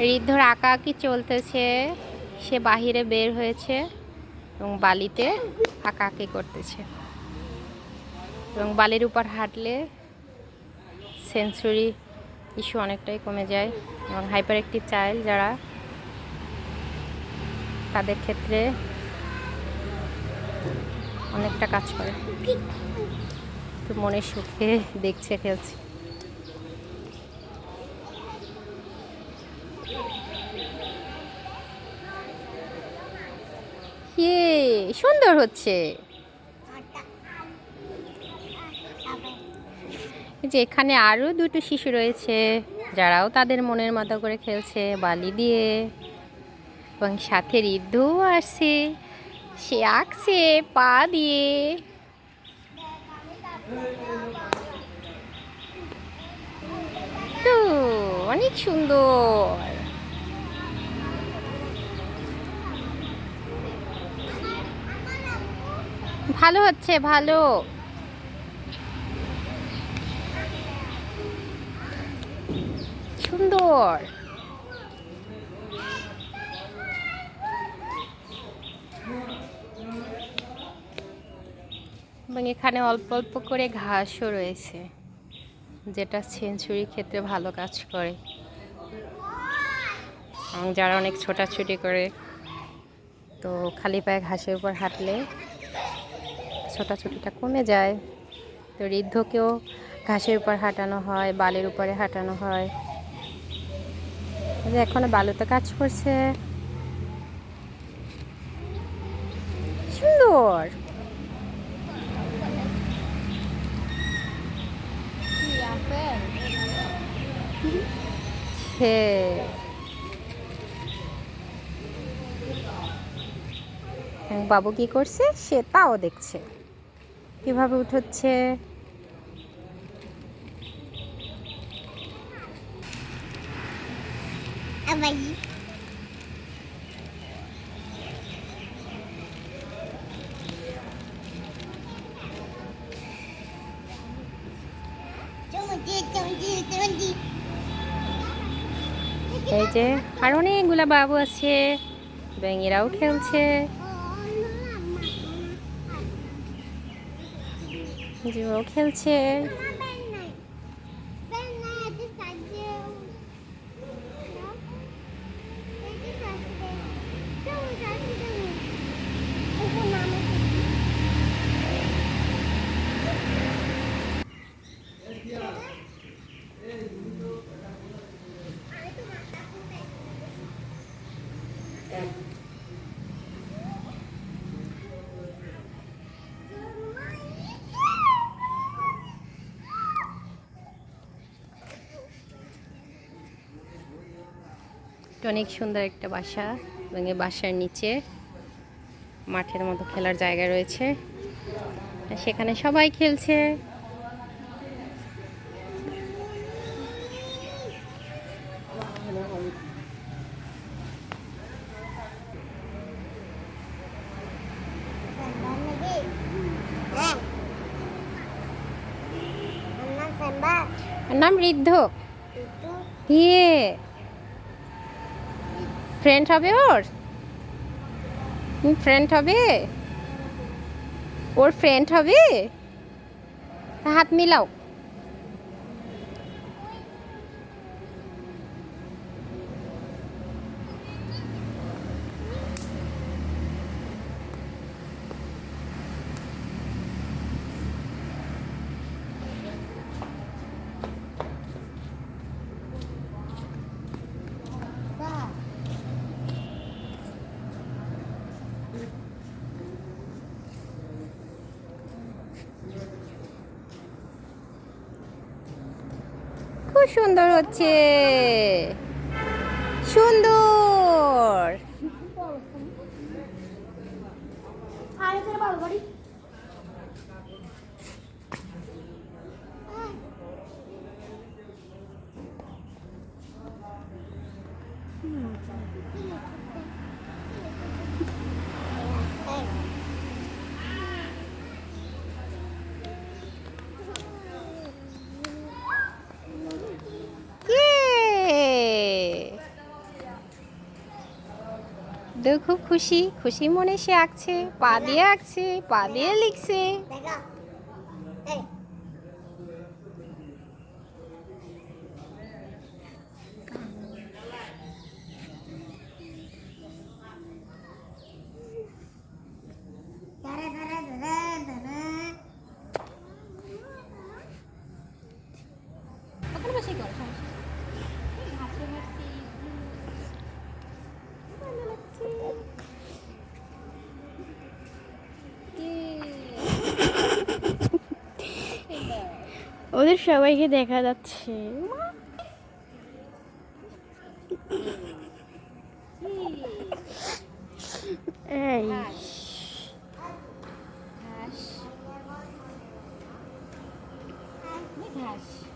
ঋদ্ধর আঁকাআঁকি চলতেছে। সে বাহিরে বের হয়েছে এবং বালিতে আঁকাআঁকি করতেছে। এবং বালির উপর হাঁটলে সেন্সরি ইস্যু অনেকটাই কমে যায়। এবং হাইপার অ্যাক্টিভ চাইল্ড যারা, তাদের ক্ষেত্রে অনেকটা কাজ করে। তো মনের সুখে দেখছে, খেলছে ইয়ে সুন্দর হচ্ছে। যে এখানে আরও দুটো শিশু রয়েছে, যারাও তাদের মনের মতো করে খেলছে, বালি দিয়ে। এবং সাথে ঋদ্ধও আসছে, সে আঁকছে, পা দিয়ে। তো, অনেক সুন্দর। ভালো হচ্ছে, ভালো। সুন্দর। এবং এখানে অল্প অল্প করে ঘাসও রয়েছে, যেটা সেঞ্চুরি ক্ষেত্রে ভালো কাজ করে। যারা অনেক ছোটাছুটি করে, তো খালি পায়ে ঘাসের উপর হাঁটলে ছোটাছুটিটা কমে যায়। তো ঋদ্ধকেও ঘাসের উপর হাঁটানো হয়, বালির উপরে হাঁটানো হয়। এখনও বালুতে কাজ করছে। সুন্দর। বাবু কি করছে? সে তাও দেখছে। কীভাবে উঠোচ্ছে? এই যে আর অনেকগুলা বাবু আছে। এরাও খেলছে। যে ও খেলছে। অনেক সুন্দর একটা বাসা এবং এই বাসার নিচে মাঠের মতো খেলার জায়গা রয়েছে। সেখানে সবাই খেলছে। নাম ঋদ্ধ। ইয়ে। ফ্রেন্ড হবে ওর? ফ্রেন্ড হবে? ওর ফ্রেন্ড হবে? হাত মিলাও। সুন্দর হচ্ছে। সুন্দর ইয়ে ঋদ্ধ খুব খুশি। খুশি মনে সে আঁকছে পা দিয়ে আঁকছে পা দিয়ে লিখছে দেখো এই দাঁড়া দাঁড়া দাঁড়া দাঁড়া ওখানে বসে কর ওদের সবাইকে দেখা যাচ্ছে। এই। কেটে